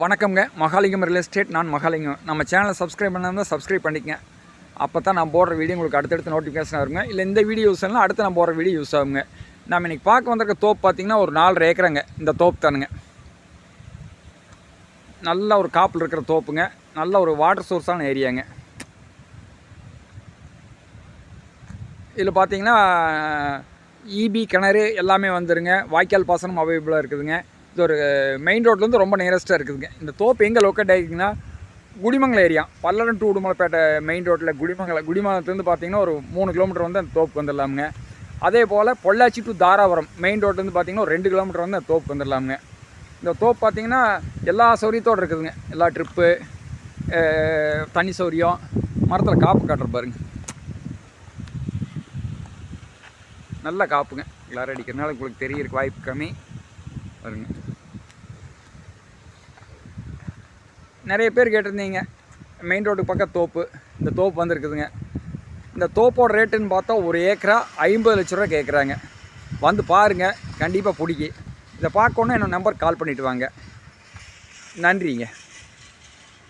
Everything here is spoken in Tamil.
வணக்கம்ங்க. மகாலிங்கம் ரியல் எஸ்டேட் நான் மகாலிங்கம். நம்ம சேனலை சப்ஸ்கிரைப் பண்ணாமல் சப்ஸ்கிரைப் பண்ணிக்கங்க. அப்போ தான் நான் போடுற வீடியோ உங்களுக்கு அடுத்தடுத்து நோட்டிஃபிகேஷன் வருங்க. இல்லை இந்த வீடியோ யூஸ் எல்லாம் அடுத்து நான் போடுற வீடியோ யூஸ் ஆகுங்க. நம்ம இன்றைக்கி பார்க்க வந்திருக்க தோப்பு பார்த்திங்கன்னா ஒரு நாலரை ஏக்கராங்க. இந்த தோப்பு தானுங்க. நல்ல ஒரு காப்பில் இருக்கிற தோப்புங்க. நல்ல ஒரு வாட்டர் சோர்ஸான ஏரியாங்க இதில் பார்த்தீங்கன்னா இபி கிணறு எல்லாமே வந்துருங்க. வாய்க்கால் பாசனம் அவைலபிளாக இருக்குதுங்க. இது ஒரு மெயின் ரோட்லேருந்து ரொம்ப நியரஸ்ட்டாக இருக்குதுங்க. இந்த தோப்பு எங்கே locate ஆகிருக்குன்னா Kudimangalam area Palladam to Udumalaipettai main ரோட்டில் குடிமங்கலம் குடிமங்கலத்துலேருந்து பார்த்தீங்கன்னா ஒரு மூணு கிலோமீட்டர் வந்து அந்த தோப்பு வந்துடலாமுங்க அதே போல் பொள்ளாச்சி டு தாராபுரம் மெயின் ரோட்லேருந்து பார்த்தீங்கன்னா ஒரு ரெண்டு கிலோமீட்டர் வந்து அந்த தோப்பு வந்துடலாமுங்க இந்த தோப்பு பார்த்தீங்கன்னா எல்லா சௌரியத்தோடு இருக்குதுங்க. எல்லா ட்ரிப்பு தனி சௌரியம் மரத்தில் காப்பு காட்டுற பாருங்க. நல்ல காப்புங்க. எல்லாரும் அடிக்கிறதுனால உங்களுக்கு தெரியறதுக்கு வாய்ப்பு கம்மி. பாருங்க. நிறைய பேர் கேட்டிருந்தீங்க. மெயின் ரோடு பக்கம் தோப்பு. இந்த தோப்பு வந்துருக்குதுங்க. இந்த தோப்போட ரேட்டுன்னு பார்த்தா ஒரு ஏக்கரா ஐம்பது லட்ச ரூபா கேட்குறாங்க வந்து பாருங்கள் கண்டிப்பாக பிடிக்கி இதை பார்க்கணுன்னா என்னோட நம்பர் கால் பண்ணிவிட்டு வாங்க. நன்றிங்க.